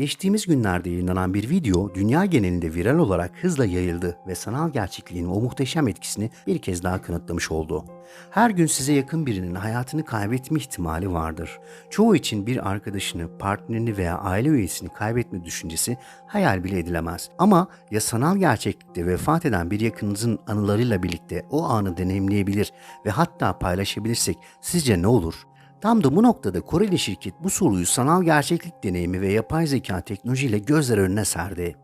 Geçtiğimiz günlerde yayınlanan bir video dünya genelinde viral olarak hızla yayıldı ve sanal gerçekliğin o muhteşem etkisini bir kez daha kanıtlamış oldu. Her gün size yakın birinin hayatını kaybetme ihtimali vardır. Çoğu için bir arkadaşını, partnerini veya aile üyesini kaybetme düşüncesi hayal bile edilemez. Ama ya sanal gerçeklikte vefat eden bir yakınınızın anılarıyla birlikte o anı deneyimleyebilir ve hatta paylaşabilirsek sizce ne olur? Tam da bu noktada Koreli şirket bu soruyu sanal gerçeklik deneyimi ve yapay zeka teknolojiyle gözler önüne serdi.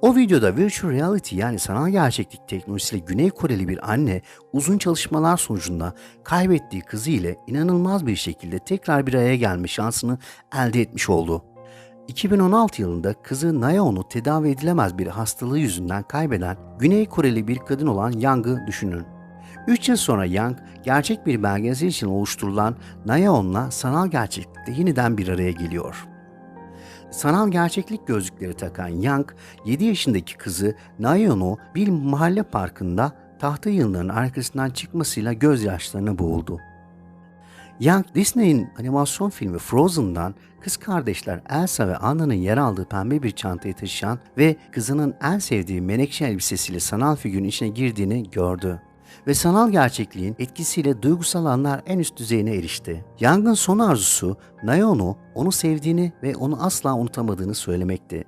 O videoda virtual reality yani sanal gerçeklik teknolojisiyle Güney Koreli bir anne uzun çalışmalar sonucunda kaybettiği kızı ile inanılmaz bir şekilde tekrar bir araya gelme şansını elde etmiş oldu. 2016 yılında kızı Nayeon'u tedavi edilemez bir hastalığı yüzünden kaybeden Güney Koreli bir kadın olan Yang'ı düşünün. 3 yıl sonra Yang, gerçek bir belgesel için oluşturulan Nayeon'la sanal gerçeklikte yeniden bir araya geliyor. Sanal gerçeklik gözlükleri takan Yang, 7 yaşındaki kızı Nayeon'u bir mahalle parkında tahta yığınlarının arkasından çıkmasıyla gözyaşlarına boğuldu. Young, Disney'in animasyon filmi Frozen'dan kız kardeşler Elsa ve Anna'nın yer aldığı pembe bir çantayı taşıyan ve kızının en sevdiği menekşe elbisesiyle sanal figürün içine girdiğini gördü ve sanal gerçekliğin etkisiyle duygusal anlar en üst düzeyine erişti. Young'ın son arzusu Nayeon'u onu sevdiğini ve onu asla unutamadığını söylemekti.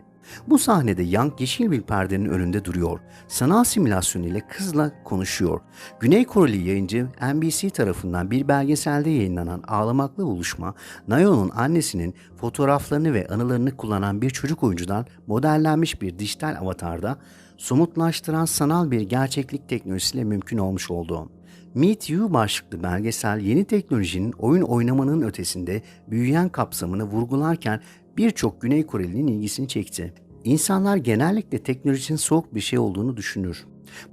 Bu sahnede Young yeşil bir perdenin önünde duruyor. Sanal simülasyon ile kızla konuşuyor. Güney Koreli yayıncı NBC tarafından bir belgeselde yayınlanan ağlamaklı buluşma, Nayeon'un annesinin fotoğraflarını ve anılarını kullanan bir çocuk oyuncudan modellenmiş bir dijital avatarda somutlaştıran sanal bir gerçeklik teknolojisiyle mümkün olmuş oldu. Meet You başlıklı belgesel yeni teknolojinin oyun oynamanın ötesinde büyüyen kapsamını vurgularken birçok Güney Koreli'nin ilgisini çekti. İnsanlar genellikle teknolojinin soğuk bir şey olduğunu düşünür.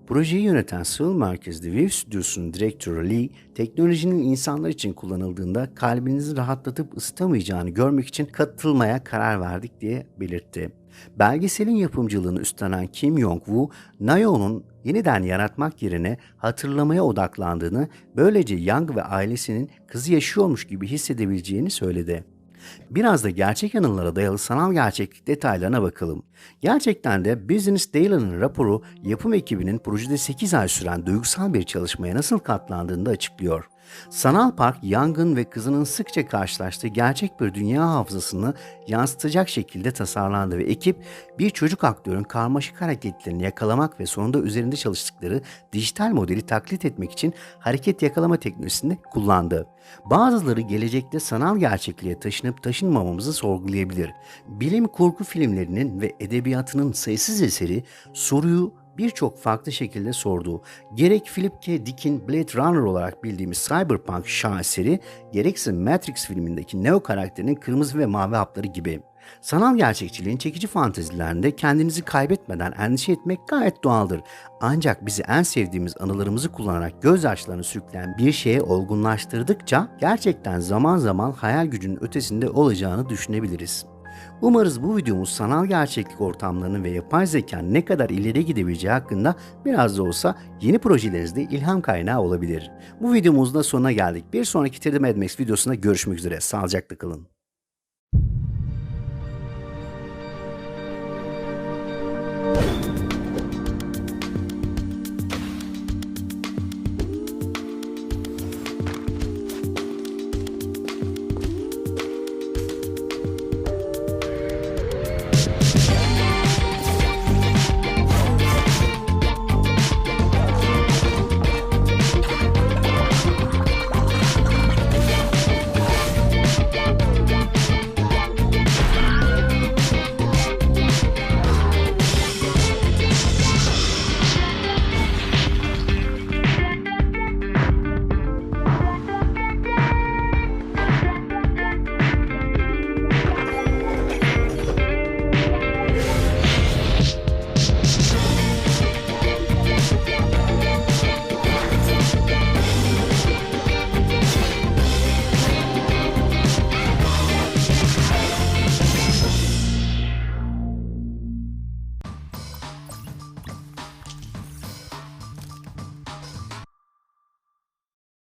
Projeyi yöneten Seoul merkezli Wave Studios'un direktörü Lee, teknolojinin insanlar için kullanıldığında kalbinizi rahatlatıp ısıtamayacağını görmek için katılmaya karar verdik diye belirtti. Belgeselin yapımcılığını üstlenen Kim Yong-woo, Nayeon'un yeniden yaratmak yerine hatırlamaya odaklandığını, böylece Yang ve ailesinin kızı yaşıyormuş gibi hissedebileceğini söyledi. Biraz da gerçek anılara dayalı sanal gerçeklik detaylarına bakalım. Gerçekten de Business Daily'nin raporu yapım ekibinin projede 8 ay süren duygusal bir çalışmaya nasıl katlandığını da açıklıyor. Sanal park yangın ve kızının sıkça karşılaştığı gerçek bir dünya hafızasını yansıtacak şekilde tasarlandı ve ekip bir çocuk aktörün karmaşık hareketlerini yakalamak ve sonunda üzerinde çalıştıkları dijital modeli taklit etmek için hareket yakalama teknolojisini kullandı. Bazıları gelecekte sanal gerçekliğe taşınıp taşınmamamızı sorgulayabilir. Bilim kurgu filmlerinin ve edebiyatının sayısız eseri soruyu birçok farklı şekilde sorduğu, gerek Philip K. Dick'in Blade Runner olarak bildiğimiz cyberpunk şaheseri, gerekse Matrix filmindeki Neo karakterinin kırmızı ve mavi hapları gibi. Sanal gerçekçiliğin çekici fantezilerinde kendinizi kaybetmeden endişe etmek gayet doğaldır. Ancak bizi en sevdiğimiz anılarımızı kullanarak gözyaşlarını sürükleyen bir şeye olgunlaştırdıkça gerçekten zaman zaman hayal gücünün ötesinde olacağını düşünebiliriz. Umarız bu videomuz sanal gerçeklik ortamlarının ve yapay zekanın ne kadar ileri gidebileceği hakkında biraz da olsa yeni projelerinizde ilham kaynağı olabilir. Bu videomuzun da sonuna geldik. Bir sonraki Tedim Edmex videosunda görüşmek üzere. Sağlıcakla kalın.